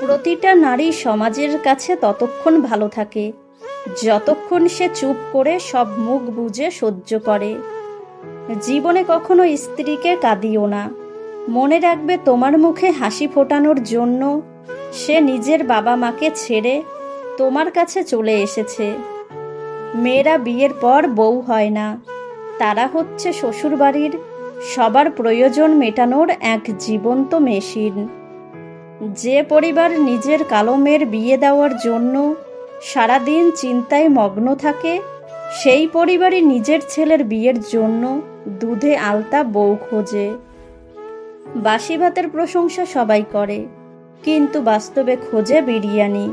প্রতিটা নারী সমাজের কাছে ততক্ষণ ভালো থাকে। যতক্ষণ সে চুপ করে সব মুখ বুজে সহ্য করে। জীবনে কখনো স্ত্রীকে কাঁদিও না। মনে রাখবে তোমার মুখে হাসি ফোটানোর জন্য সে নিজের বাবা মাকে ছেড়ে তোমার কাছে চলে এসেছে। মেয়েরা বিয়ের পর বউ হয় না। তারা হচ্ছে শ্বশুরবাড়ির সবার প্রয়োজন মেটানোর এক জীবন্ত মেশিন। যে পরিবার নিজের কালমের বিয়ে দেওয়ার জন্য সারাদিন চিন্তায় মগ্ন থাকে, সেই পরিবারই নিজের ছেলের বিয়ের জন্য দুধে আলতা বউ খোঁজে। বাসি ভাতের প্রশংসা সবাই করে, কিন্তু বাস্তবে খোঁজে বিরিয়ানি।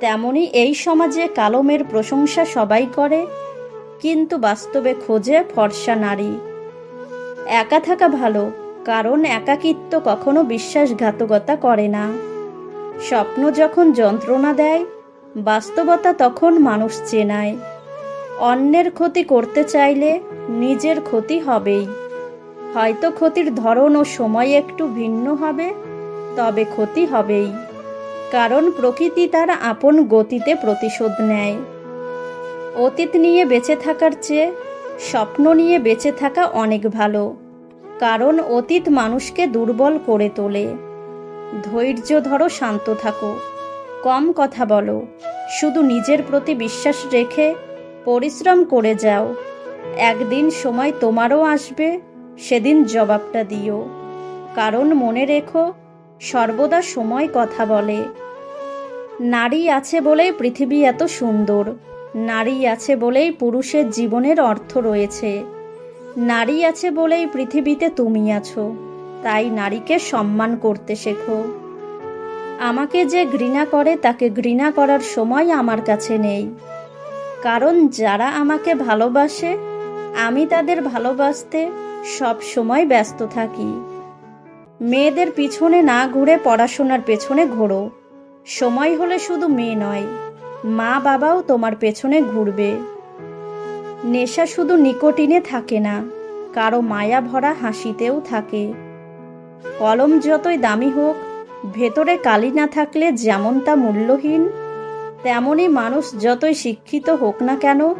তেমনি এই সমাজে কালমের প্রশংসা সবাই করে, কিন্তু বাস্তবে খোঁজে ফর্সা নারী। একা থাকা ভালো কারণ একাকিত্ব কখনো বিশ্বাসঘাতকতা করে না। স্বপ্ন যখন যন্ত্রণা দেয়, বাস্তবতা তখন মানুষ চেনায়। অন্যের ক্ষতি করতে চাইলে নিজের ক্ষতি হবেই। হয়তো ক্ষতির ধরন ও সময় একটু ভিন্ন হবে, তবে ক্ষতি হবেই। কারণ প্রকৃতি তার আপন গতিতে প্রতিশোধ নেয়। অতীত নিয়ে বেঁচে থাকার চেয়ে স্বপ্ন নিয়ে বেঁচে থাকা অনেক ভালো। কারণ অতীত মানুষকে দুর্বল করে তোলে। ধৈর্য ধরো, শান্ত থাকো। কম কথা বলো। শুধু নিজের প্রতি বিশ্বাস রেখে পরিশ্রম করে যাও। একদিন সময় তোমারও আসবে, সেদিন জবাবটা দিও। কারণ মনে রেখো, সর্বদা সময় কথা বলে। নারী আছে বলেই পৃথিবী এত সুন্দর। নারী আছে বলেই পুরুষের জীবনের অর্থ রয়েছে। নারী আছে বলেই পৃথিবীতে তুমি আছো, তাই নারীকে সম্মান করতে শেখো। আমাকে যে ঘৃণা করে, তাকে ঘৃণা করার সময় আমার কাছে নেই। কারণ যারা আমাকে ভালোবাসে, আমি তাদের ভালোবাসতে সব সময় ব্যস্ত থাকি। মেয়েদের পিছনে না ঘুরে পড়াশোনার পেছনে ঘোরো। সময় হলে শুধু মেয়ে নয় মা বাবাও তোমার পেছনে ঘুরবে। নেশা শুধু নিকোটিনে থাকে না, কারও মায়া ভরা হাসিতেও থাকে। কলম যতই দামি হোক, ভেতরে কালি না থাকলে যেমন তা মূল্যহীন তেমনই মানুষ যতই শিক্ষিত হোক না কেন,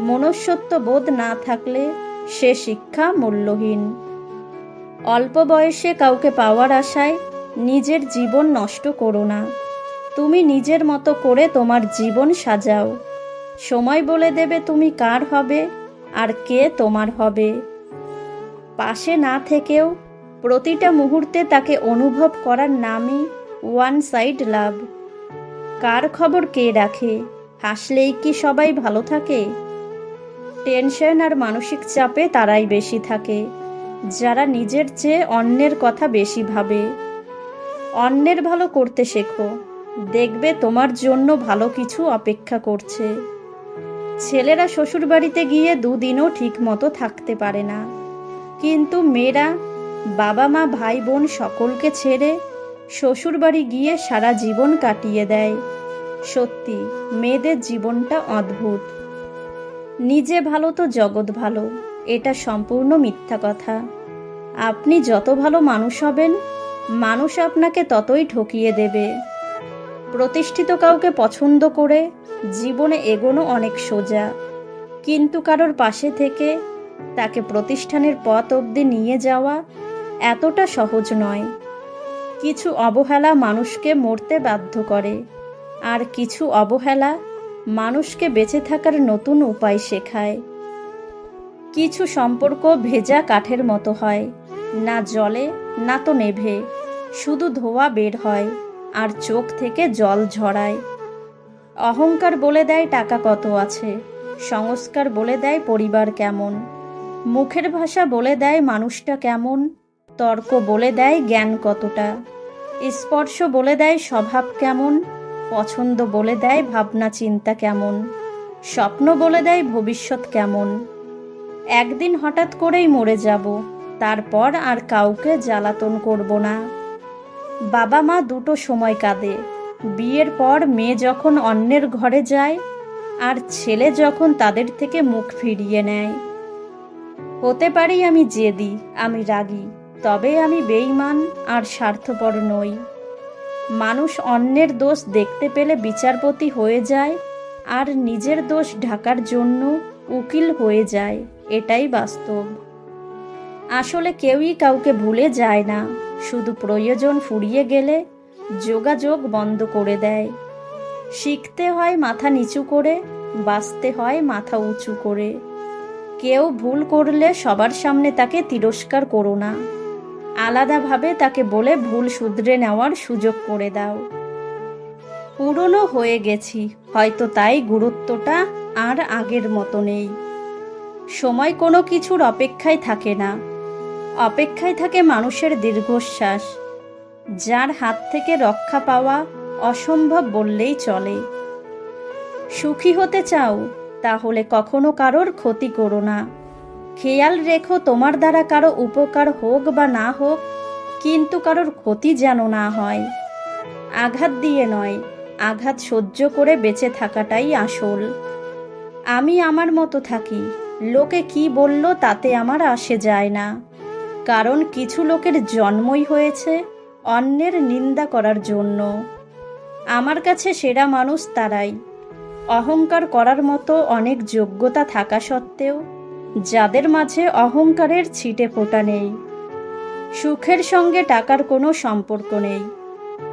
মনুষ্যত্ব বোধ না থাকলে সে শিক্ষা মূল্যহীন। অল্প বয়সে কাউকে পাওয়ার আশায় নিজের জীবন নষ্ট করো না। তুমি নিজের মতো করে তোমার জীবন সাজাও। সময় বলে দেবে তুমি কার হবে আর কে তোমার হবে। পাশে না থেকেও প্রতিটা মুহূর্তে তাকে অনুভব করার নামই ওয়ান সাইড লাভ কার খবর কে রাখে? হাসলেই কি সবাই ভালো থাকে? টেনশন আর মানসিক চাপে তারাই বেশি থাকে। যারা নিজের চেয়ে অন্যের কথা বেশি ভাবে। অন্যের ভালো করতে শেখো। দেখবে তোমার জন্য ভালো কিছু অপেক্ষা করছে। ছেলেরা শ্বশুরবাড়িতে গিয়ে দুদিনও ঠিক মতো থাকতে পারে না। কিন্তু মেয়েরা, বাবা মা, ভাই বোন সকলকে ছেড়ে শ্বশুরবাড়ি গিয়ে সারা জীবন কাটিয়ে দেয়। সত্যি, মেয়েদের জীবনটা অদ্ভুত। নিজে ভালো তো জগৎ ভালো, এটা সম্পূর্ণ মিথ্যা কথা। আপনি যত ভালো মানুষ হবেন, মানুষ আপনাকে ততই ঠকিয়ে দেবে। প্রতিষ্ঠিত কাউকে পছন্দ করে, জীবনে এগোনো অনেক সোজা। কিন্তু কারোর পাশে থেকে তাকে প্রতিষ্ঠানের পথ অবধি নিয়ে যাওয়া এতটা সহজ নয়। কিছু অবহেলা মানুষকে মরতে বাধ্য করে, আর কিছু অবহেলা মানুষকে বেঁচে থাকার নতুন উপায় শেখায়। কিছু সম্পর্ক ভেজা কাঠের মতো হয়, না জলে, না তো নেভে, শুধু ধোয়া বের হয়। আর চোখ থেকে জল ঝরায়। অহংকার বলে দেয় টাকা কত আছে, সংস্কার বলে দেয় পরিবার কেমন, মুখের ভাষা বলে দেয় মানুষটা কেমন, তর্ক বলে দেয় জ্ঞান কতটা, স্পর্শ বলে দেয় স্বভাব কেমন, পছন্দ বলে দেয় ভাবনা চিন্তা কেমন, স্বপ্ন বলে দেয় ভবিষ্যৎ কেমন। একদিন হঠাৎ করেই মরে যাব, তারপর আর কাউকে জ্বালাতন করব না। বাবা মা দুটো সময় কাঁদে। বিয়ের পর মেয়ে যখন অন্যের ঘরে যায়, আর ছেলে যখন তাদের থেকে মুখ ফিরিয়ে নেয়। হতে পারি আমি জেদি, আমি রাগী, তবে আমি বেইমান আর স্বার্থপর নই। মানুষ অন্যের দোষ দেখতে পেলে বিচারপতি হয়ে যায়, আর নিজের দোষ ঢাকার জন্য উকিল হয়ে যায়, এটাই বাস্তব। আসলে কেউই কাউকে ভুলে যায় না। শুধু প্রয়োজন ফুরিয়ে গেলে যোগাযোগ বন্ধ করে দেয়। শিখতে হয় মাথা নিচু করে, বাঁচতে হয় মাথা উঁচু করে। কেউ ভুল করলে সবার সামনে তাকে তিরস্কার করো না। আলাদাভাবে তাকে বলে ভুল শুধরে নেওয়ার সুযোগ করে দাও। পুরনো হয়ে গেছি, হয়তো তাই গুরুত্বটা আর আগের মতো নেই। সময় কোনো কিছুর অপেক্ষায় থাকে না। অপেক্ষায় থাকে মানুষের দীর্ঘশ্বাস, যার হাত থেকে রক্ষা পাওয়া অসম্ভব বললেই চলে। সুখী হতে চাও, তাহলে কখনো কারোর ক্ষতি করো না। খেয়াল রেখো তোমার দ্বারা কারও উপকার হোক বা না হোক, কিন্তু কারোর ক্ষতি যেন না হয়। আঘাত দিয়ে নয়, আঘাত সহ্য করে বেঁচে থাকাটাই আসল। আমি আমার মতো থাকি, লোকে কি বলল তাতে আমার আসে যায় না। কারণ কিছু লোকের জন্মই হয়েছে অন্যের নিন্দা করার জন্য। আমার কাছে সেরা মানুষ তারাই। অহংকার করার মতো অনেক যোগ্যতা থাকা সত্ত্বেও যাদের মাঝে অহংকারের ছিটে ফোটা নেই। সুখের সঙ্গে টাকার কোনো সম্পর্ক নেই।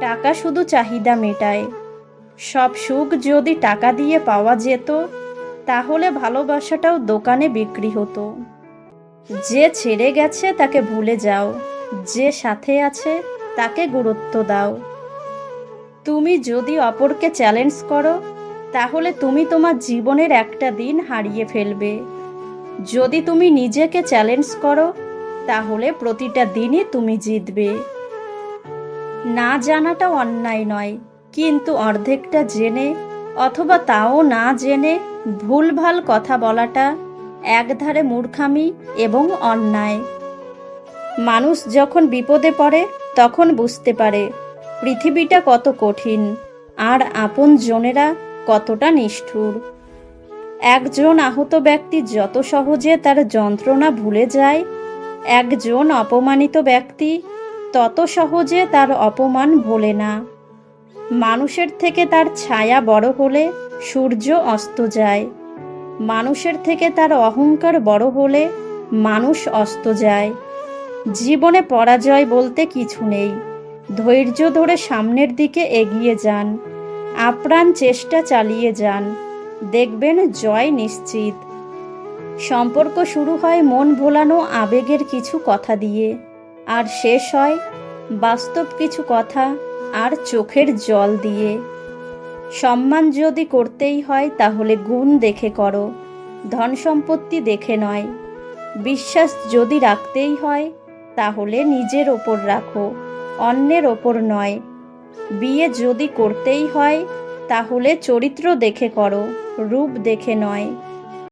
টাকা শুধু চাহিদা মেটায়। সব সুখ যদি টাকা দিয়ে পাওয়া যেত, তাহলে ভালোবাসাটাও দোকানে বিক্রি হতো। যে ছেড়ে গেছে তাকে ভুলে যাও। যে সাথে আছে তাকে গুরুত্ব দাও। তুমি যদি অপরকে চ্যালেঞ্জ করো, তাহলে তুমি তোমার জীবনের একটা দিন হারিয়ে ফেলবে। যদি তুমি নিজেকে চ্যালেঞ্জ করো, তাহলে প্রতিটা দিনই তুমি জিতবে। না জানাটা অন্যায় নয়, কিন্তু অর্ধেকটা জেনে অথবা তাও না জেনে ভুলভাল কথা বলাটা একধারে মূর্খামি এবং অন্যায়। মানুষ যখন বিপদে পড়ে, তখন বুঝতে পারে পৃথিবীটা কত কঠিন আর আপন জনেরা কতটা নিষ্ঠুর। একজন আহত ব্যক্তি যত সহজে তার যন্ত্রণা ভুলে যায়, একজন অপমানিত ব্যক্তি তত সহজে তার অপমান ভোলে না। মানুষের থেকে তার ছায়া বড় হলে সূর্য অস্ত যায়। মানুষের থেকে তার অহংকার বড় হলে মানুষ অস্ত যায়। জীবনে পরাজয় বলতে কিছু নেই। ধৈর্য ধরে সামনের দিকে এগিয়ে যান। আপ্রাণ চেষ্টা চালিয়ে যান। দেখবেন জয় নিশ্চিত। সম্পর্ক শুরু হয় মন ভোলানো আবেগের কিছু কথা দিয়ে। আর শেষ হয় বাস্তব কিছু কথা আর চোখের জল দিয়ে। সম্মান যদি করতেই হয়, তাহলে গুণ দেখে করো। ধন সম্পত্তি দেখে নয়। বিশ্বাস যদি রাখতেই হয়, তাহলে নিজের ওপর রাখো, অন্যের ওপর নয়। বিয়ে যদি করতেই হয়, তাহলে চরিত্র দেখে করো, রূপ দেখে নয়।